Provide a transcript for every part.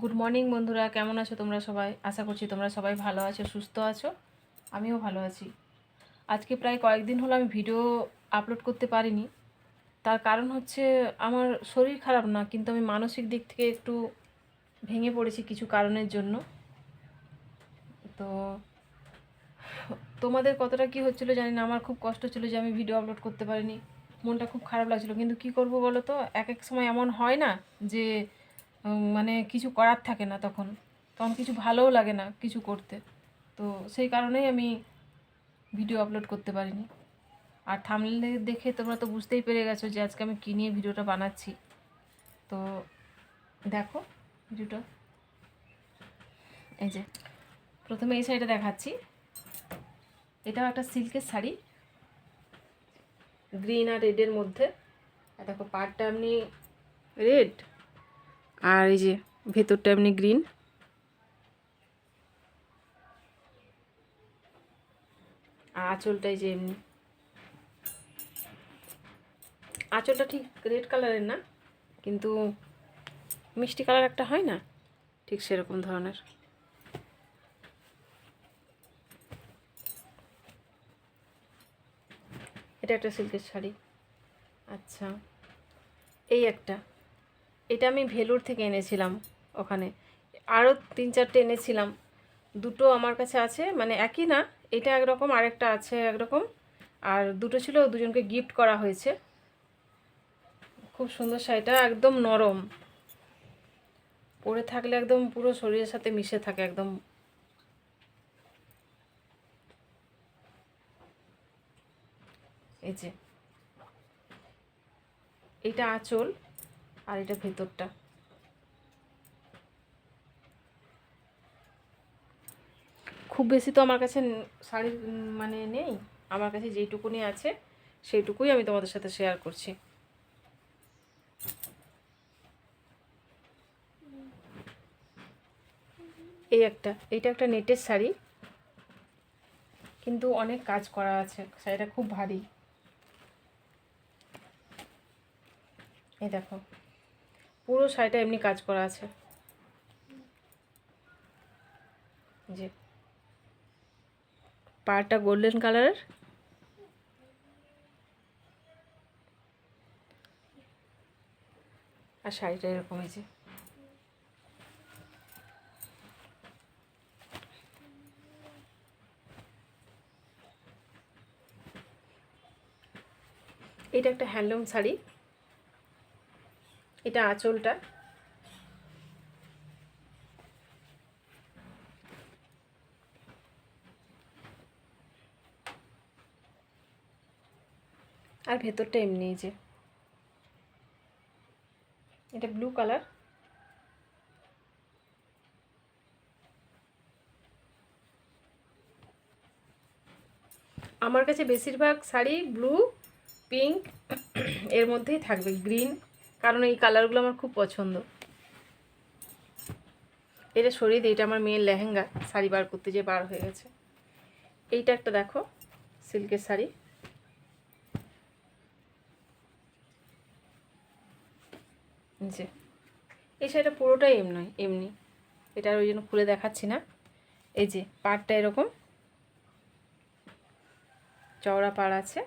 Good morning বন্ধুরা। কেমন আছো তোমরা সবাই? আশা করছি তোমরা সবাই ভালো আছো, সুস্থ আছো। আমিও ভালো আছি। আজকে প্রায় কয়েকদিন হলো আমি ভিডিও আপলোড করতে পারিনি। তার কারণ হচ্ছে আমার শরীর খারাপ না, কিন্তু আমি মানসিক দিক থেকে একটু ভেঙে পড়েছি কিছু কারণের জন্য। তো তোমাদের কতটা কি হচ্ছিল জানি না। আমার খুব কষ্ট ছিল যে আমি ভিডিও আপলোড করতে পারিনি। মনটা খুব খারাপ লাগছিল। কিন্তু কি করব বলো তো? এক এক সময় এমন হয় না যে মানে কিছু করার থাকে না তখন। তখন কিছু ভালোও লাগে না কিছু করতে। তো সেই কারণেই আমি ভিডিও আপলোড করতে পারিনি। আর থামলে দেখে তোমরা তো বুঝতেই পেরে গেছো যে আজকে আমি কী নিয়ে ভিডিওটা বানাচ্ছি। তো দেখো ভিডিওটা। এই যে, প্রথমে এই শাড়িটা দেখাচ্ছি। এটাও একটা সিল্কের শাড়ি। গ্রিন আর রেডের মধ্যে। দেখো পাড়টা এমনি রেড আর এই যে ভেতরটা এমনি গ্রিন। আর আঁচলটা এই যে এমনি। আঁচলটা ঠিক রেড কালারের না, কিন্তু মিষ্টি কালার একটা হয় না? ঠিক সেরকম ধরনের। এটা একটা সিল্কের শাড়ি। আচ্ছা এই একটা। এটা আমি ভেলুর থেকে এনেছিলাম ওখানে। আরও তিন চারটে এনেছিলাম। দুটো আমার কাছে আছে মানে একই না, এটা একরকম, আরেকটা আছে একরকম। আর দুটো ছিল, দুজনকে গিফট করা হয়েছে। খুব সুন্দর শাড়িটা, একদম নরম। পরে থাকলে একদম পুরো শরীরের সাথে মিশে থাকে একদম। এই যে। এটা আঁচল। আর এটা ভেতরটা। খুব বেশি তো আমার কাছে শাড়ি মানে নেই। আমার কাছে যেইটুকুনি আছে, সেইটুকুই আমি তোমাদের সাথে শেয়ার করছি। এই একটা, এইটা একটা নেটের শাড়ি। কিন্তু অনেক কাজ করা আছে, শাড়িটা খুব ভারী। এই দেখো। পুরো শাড়িটা এমনি কাজ করা আছে। যে। পাড়টা গোল্ডেন কালারের আর শাড়িটা এরকম যে। এটা একটা হ্যান্ডলুম শাড়ি। এটা আঁচলটা। আর ভেতরটা এমনি যে। এটা ব্লু কালার আমার কাছে বেশিরভাগ শাড়ি ব্লু পিঙ্ক এর মধ্যেই থাকবে গ্রিন কারণ এই কালারগুলো আমার খুব পছন্দ। এটা সরিয়ে দিই এটা আমার মেয়ের লেহেঙ্গা শাড়ি বার করতে যে বার হয়ে গেছে। এইটা একটা দেখো, সিল্কের শাড়ি। যে এই শাড়িটা পুরোটাই এম নয়, এমনি। এটা ওই জন্য খুলে দেখাচ্ছি না। এই যে, পাড়টা এরকম। চওড়া পাড় আছে।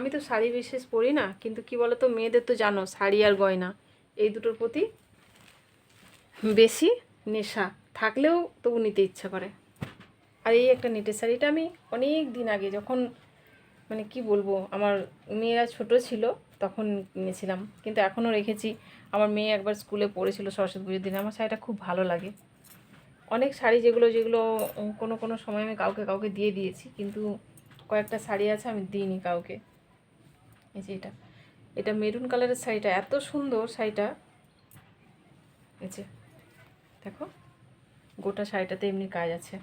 আমি তো শাড়ি বিশেষ পরি না, কিন্তু কি বলো তো মেয়েদের তো জানো শাড়ি আর গয়না, এই দুটোর প্রতি বেশি নেশা, থাকলেও তবু নিতে ইচ্ছা করে। আর এই একটা নেটের শাড়িটা আমি অনেক দিন আগে যখন মানে কি বলব, আমার মেয়েরা ছোট ছিল তখন কিনেছিলাম কিন্তু এখনও রেখেছি। আমার মেয়ে একবার স্কুলে পড়েছিল সরস্বতী পুজোর দিনে, আমার শাড়িটা খুব ভালো লাগে। অনেক শাড়ি যেগুলো যেগুলো কোনো কোনো সময় আমি কাউকে কাউকে দিয়ে দিয়েছি, কিন্তু কয়েকটা শাড়ি আছে আমি দিইনি কাউকে। এই যে এটা। এটা মেরুন কালারের শাড়িটা, এত সুন্দর শাড়িটা। এই যে, দেখো, গোটা শাড়িটাতে এমনি কাজ আছে।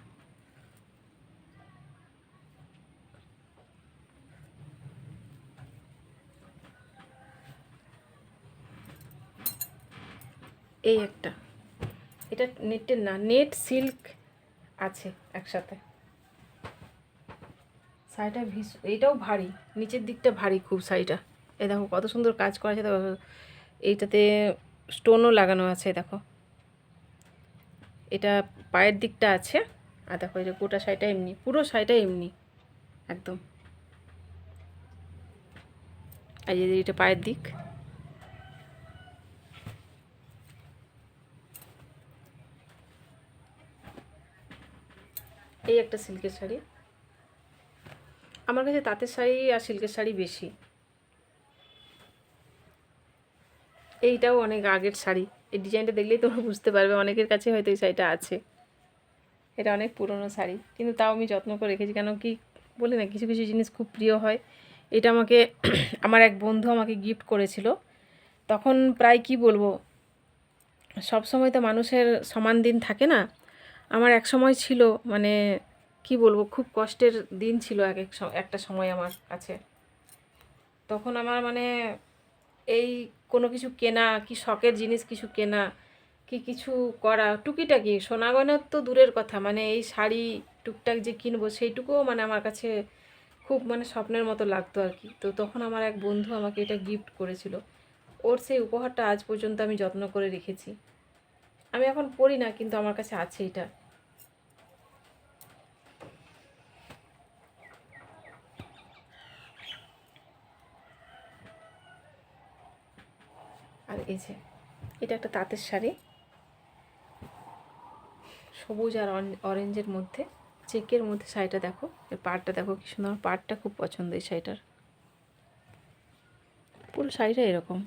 এই একটা। এটা নেটের না, নেট সিল্ক আছে একসাথে। শাড়িটা ভীষ এইটাও ভারী, নিচের দিকটা ভারী খুব শাড়িটা। এ দেখো কত সুন্দর কাজ করা আছে, দেখো। এইটাতে স্টোনও লাগানো আছে, দেখো। এটা পায়ের দিকটা আছে, আর দেখো এটা গোটা শাড়িটা এমনি, পুরো শাড়িটা এমনি, একদম। আর যে এটা পায়ের দিক। এই একটা সিল্কের শাড়ি। আমার কাছে তাঁতের শাড়ি আর সিল্কের শাড়ি বেশি। এইটাও অনেক আগের শাড়ি। এই ডিজাইনটা দেখলেই তোমরা বুঝতে পারবে, অনেকের কাছে হয়তো এই শাড়িটা আছে। এটা অনেক পুরনো শাড়ি, কিন্তু তাও আমি যত্ন করে রেখেছি, কেন কি বলি না, কিছু কিছু জিনিস খুব প্রিয় হয়। এটা আমাকে আমার এক বন্ধু আমাকে গিফট করেছিল। তখন প্রায় কি বলব সব সময় তো মানুষের সমান দিন থাকে না। আমার এক সময় ছিল মানে কি বলব, খুব কষ্টের দিন ছিল এক এক একটা সময় আমার কাছে। তখন আমার মানে এই কোনো কিছু কেনা, কি শখের জিনিস কিছু কেনা, কি কিছু করা, টুকিটাকি, সোনা গয়নার তো দূরের কথা। মানে এই শাড়ি টুকটাক যে কিনবো সেইটুকুও মানে আমার কাছে খুব মানে স্বপ্নের মতো লাগতো আর কি। তো তখন আমার এক বন্ধু আমাকে এটা গিফট করেছিল। ওর সেই উপহারটা আজ পর্যন্ত আমি যত্ন করে রেখেছি। আমি এখন পড়ি না, কিন্তু আমার কাছে আছে এটা। আর এই যে, এটা একটা তাঁতের শাড়ি। সবুজ আর অরেঞ্জের মধ্যে, চেকের মধ্যে শাড়িটা দেখো, এর পাড়টা দেখো কি সুন্দর, পাড়টা খুব পছন্দ এই শাড়িটার। পুরো শাড়িটা এরকম।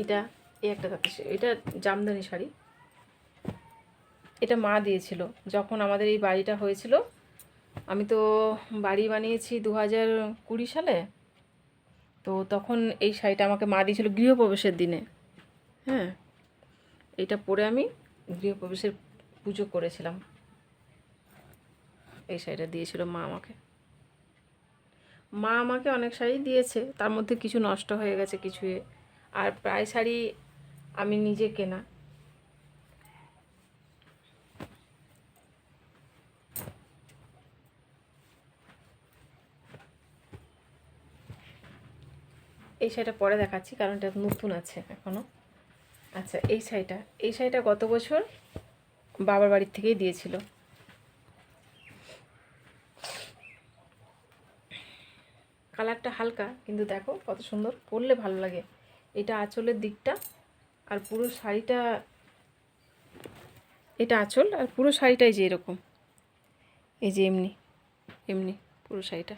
এটা, এই একটা তাঁতের এটা জামদানি শাড়ি। এটা মা দিয়েছিল। যখন আমাদের এই বাড়িটা হয়েছিল, আমি তো বাড়ি বানিয়েছি দু হাজার কুড়ি সালে, তো তখন এই শাড়িটা আমাকে মা দিয়েছিল গৃহপ্রবেশের দিনে। হ্যাঁ এইটা পরে আমি গৃহপ্রবেশের পুজো করেছিলাম। এই শাড়িটা দিয়েছিল মা আমাকে। মা আমাকে অনেক শাড়ি দিয়েছে, তার মধ্যে কিছু নষ্ট হয়ে গেছে কিছু আর প্রায় শাড়ি আমি নিজে কেনা। এই শাড়িটা পরে দেখাচ্ছি, কারণ এটা নতুন আছে এখনও আচ্ছা এই শাড়িটা এই শাড়িটা গত বছর বাবার বাড়ির থেকেই দিয়েছিল। কালারটা হালকা, কিন্তু দেখো কত সুন্দর, পরলে ভালো লাগে। এটা আঁচলের দিকটা, আর পুরো শাড়িটা, এটা আঁচল, আর পুরো শাড়িটাই যে এরকম। এই যে এমনি এমনি পুরো শাড়িটা।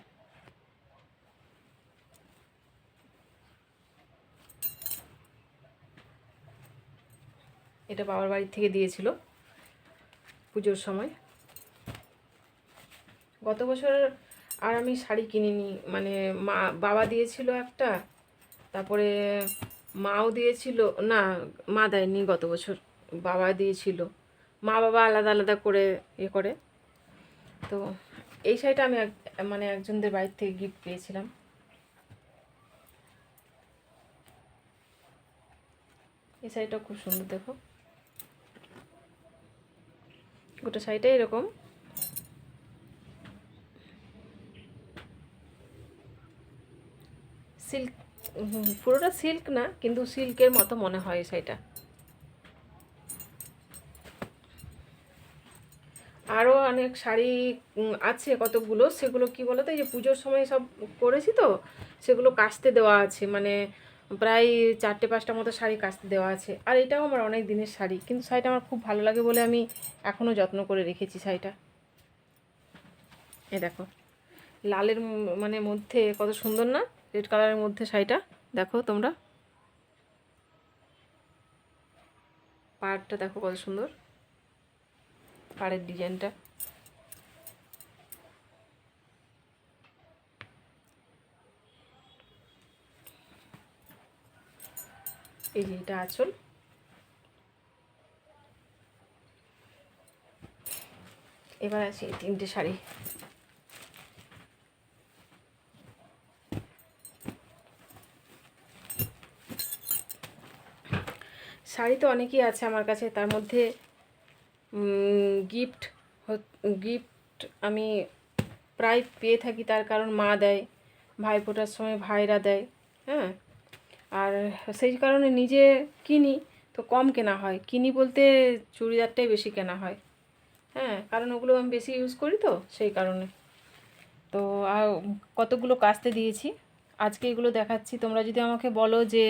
এটা বাবার বাড়ির থেকে দিয়েছিল পুজোর সময়। গত বছর আর আমি শাড়ি কিনিনি মানে মা, বাবা দিয়েছিল একটা, তারপরে মাও দিয়েছিল, না, মা দেয়নি গত বছর, বাবা দিয়েছিল। মা, বাবা আলাদা আলাদা করে ইয়ে করে। তো এই শাড়িটা আমি মানে একজনদের বাড়ির থেকে গিফট পেয়েছিলাম। এই শাড়িটা খুব সুন্দর, দেখো। গোটা শাড়িটা এরকম। সিল্ক পুরোটা সিল্ক না, কিন্তু সিল্কের মতো মনে হয় শাড়িটা। আরও অনেক শাড়ি আছে কতগুলো, সেগুলো কি বলো তো এই যে পুজোর সময় সব করেছি তো, সেগুলো কাচতে দেওয়া আছে মানে প্রায় চারটে পাঁচটা মতো শাড়ি কাচতে দেওয়া আছে। আর এটাও আমার অনেক দিনের শাড়ি, কিন্তু শাড়িটা আমার খুব ভালো লাগে বলে আমি এখনও যত্ন করে রেখেছি শাড়িটা। এ দেখো, লালের মানে মধ্যে কত সুন্দর না? রেড কালারের মধ্যে শাড়িটা, দেখো তোমরা। পাড়টা দেখো কত সুন্দর। পাড়ের ডিজাইনটা এই এটা আঁচল। এবার আছে এই তিনটে শাড়ি। শাড়ি তো অনেকই আছে আমার কাছে, তার মধ্যে গিফট গিফট আমি প্রায় পেয়ে থাকি, তার কারণ মা দেয় ভাই ফোটার সময় ভাইরা দেয় হ্যাঁ? আর সেই কারণে নিজে কিনি তো কম কেনা হয়। কিনি বলতে চুড়িদারটাই বেশি কেনা হয়। হ্যাঁ কারণ ওগুলো আমি বেশি ইউজ করি তো সেই কারণে। তো আর কতগুলো কাচতে দিয়েছি। আজকে এগুলো দেখাচ্ছি। তোমরা যদি আমাকে বলো যে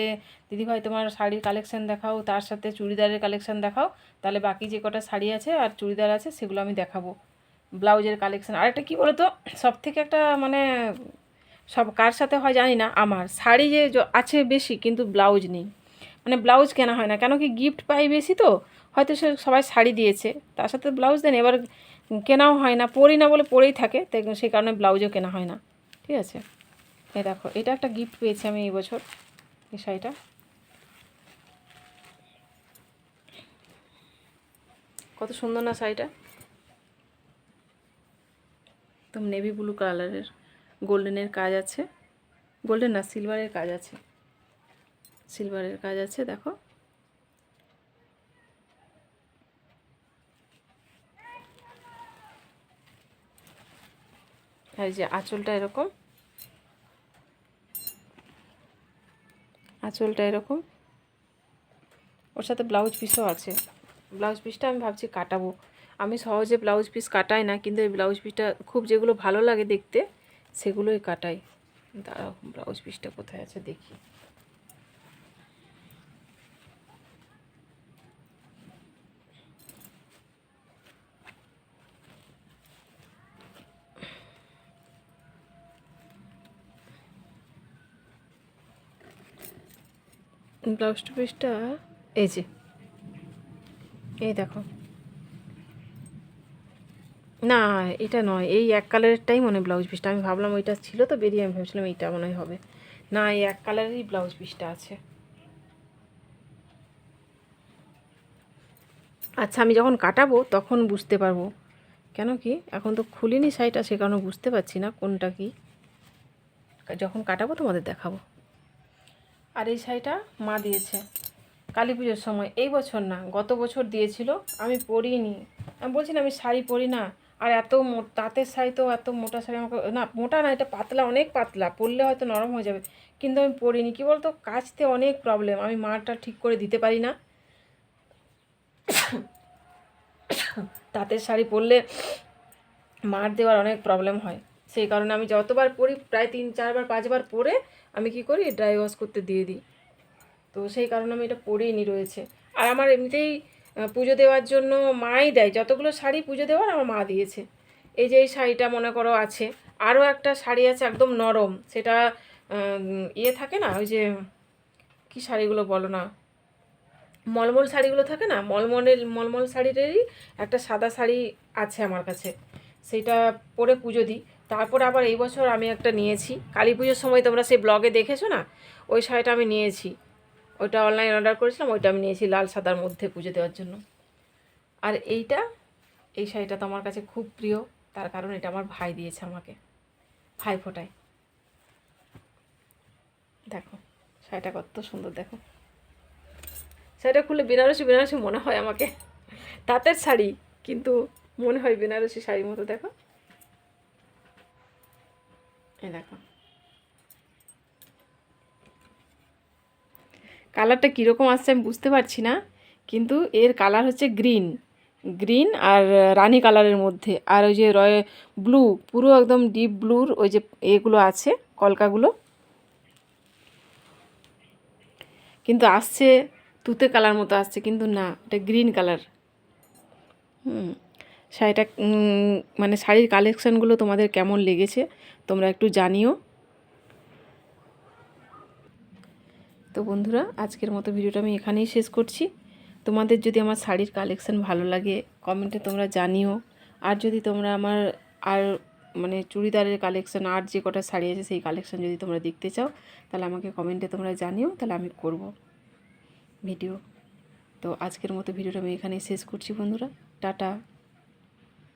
দিদিভাই তোমার শাড়ির কালেকশান দেখাও, তার সাথে চুড়িদারের কালেকশান দেখাও, তাহলে বাকি যে কটা শাড়ি আছে আর চুড়িদার আছে, সেগুলো আমি দেখাবো। ব্লাউজের কালেকশান আর একটা কী বলো তো সব থেকে একটা মানে সব কার সাথে হয় জানি না, আমার। শাড়ি যে আছে বেশি, কিন্তু ব্লাউজ নেই। মানে ব্লাউজ কেনা হয় না, কেন কি গিফট পাই বেশি তো? হয়তো সে সবাই শাড়ি দিয়েছে, তার সাথে ব্লাউজ দেন, এবার কেনাও হয় না, পরি না বলে পরেই থাকে তাই সেই কারণে ব্লাউজও কেনা হয় না। ঠিক আছে? এই দেখো, এটা একটা গিফট পেয়েছি আমি এই বছর, এই শাড়িটা। কত সুন্দর না শাড়িটা? একদম নেভি ব্লু কালারের গোল্ডেনের কাজ আছে। গোল্ডেন না, সিলভারের কাজ আছে। সিলভারের কাজ আছে, দেখো। এই যে আঁচলটা এরকম। আঁচলটা এরকম। ওর সাথে ব্লাউজ পিসও আছে। ব্লাউজ পিসটা আমি ভাবছি কাটাবো। আমি সহজে ব্লাউজ পিস কাটাই না, কিন্তু এই ব্লাউজ পিসটা খুব যেগুলো ভালো লাগে দেখতে সেগুলোই কাটাই। দাঁড়াও ব্লাউজ পিসটা কোথায় আছে দেখি। ব্লাউজ পিসটা এই যে। এই দেখো। না, এটা নয়। এই এক কালারেরটাই মনে ব্লাউজ পিসটা। আমি ভাবলাম ওইটা ছিল তো, বেরিয়ে আমি ভেবেছিলাম এইটা মনে হবে। না, এই এক কালারেরই ব্লাউজ পিসটা আছে। আচ্ছা আমি যখন কাটাবো তখন বুঝতে পারব। কেন কি? এখন তো খুলিনি শাড়িটা, সে কারণে বুঝতে পারছি না কোনটা কি। যখন কাটাবো তোমাদের দেখাবো। আর এই শাড়িটা মা দিয়েছে কালী পুজোর সময়। এই বছর না, গত বছর দিয়েছিল। আমি পরিনি। আমি বলছি না আমি শাড়ি পরি না। আর এত তাঁতের শাড়ি তো এত মোটা শাড়ি আমাকে না, মোটা না, এটা পাতলা, অনেক পাতলা। পরলে হয়তো নরম হয়ে যাবে। কিন্তু আমি পরিনি। কী বলতো? কাচতে অনেক প্রবলেম আমি মারটা ঠিক করে দিতে পারি না। তাঁতের শাড়ি পরলে মার দেওয়ার অনেক প্রবলেম হয়। সেই কারণে আমি যতবার পরি, প্রায় তিন, চারবার, পাঁচবার পরে আমি কি করি? ড্রাই ওয়াশ করতে দিয়ে দিই। তো সেই কারণে আমি এটা পরেই নি রয়েছে। আর আমার এমনিতেই পুজো দেওয়ার জন্য মাই দেয়। যতগুলো শাড়ি পুজো দেওয়ার আমার মা দিয়েছে। এই যে এই শাড়িটা মনে করো আছে। আরও একটা শাড়ি আছে একদম নরম। সেটা ইয়ে থাকে না, ওই যে, কি শাড়িগুলো বলো না? মলমল শাড়িগুলো থাকে না? মলমলের, মলমল শাড়িটারই একটা সাদা শাড়ি আছে আমার কাছে। সেটা পরে পুজো দিই। তারপর আবার এই বছর আমি একটা নিয়েছি। কালী পুজোর সময় তোমরা সেই ব্লগে দেখেছ না? ওই শাড়িটা আমি নিয়েছি। ওইটা অনলাইন অর্ডার করেছিলাম, ওইটা আমি নিয়েছি লাল সাদার মধ্যে পুজো দেওয়ার জন্য। আর এইটা, এই শাড়িটা তো আমার কাছে খুব প্রিয়, তার কারণ এটা আমার ভাই দিয়েছে আমাকে, ভাই ফোটায়। দেখো, শাড়িটা কত সুন্দর, দেখো। শাড়িটা খুলে বেনারসি বেনারসি মনে হয় আমাকে। তাঁতের শাড়ি, কিন্তু মনে হয় বেনারসি শাড়ির মতো, দেখো। এই দেখো। কালারটা কীরকম আসছে আমি বুঝতে পারছি না, কিন্তু এর কালার হচ্ছে গ্রিন। গ্রিন আর রানি কালারের মধ্যে। আর ওই যে রয়, ব্লু, পুরো একদম ডিপ ব্লুর ওই যে এগুলো আছে, কলকাগুলো। কিন্তু আসছে তুতে কালার মতো আসছে, কিন্তু না, এটা গ্রিন কালার। হুম, শাড়িটা মানে শাড়ির কালেকশানগুলো তোমাদের কেমন লেগেছে, তোমরা একটু জানিও। তো বন্ধুরা, আজকের মতো ভিডিওটা আমি এখানেই শেষ করছি। তোমাদের যদি আমার শাড়ির কালেকশান ভালো লাগে কমেন্টে তোমরা জানিও। আর যদি তোমরা আমার আর মানে চুড়িদারের কালেকশান আর যে কটা শাড়ি আছে সেই কালেকশান যদি তোমরা দেখতে চাও, তাহলে আমাকে কমেন্টে তোমরা জানিও, তাহলে আমি করব ভিডিও। তো আজকের মতো ভিডিওটা আমি এখানেই শেষ করছি বন্ধুরা। টাটা।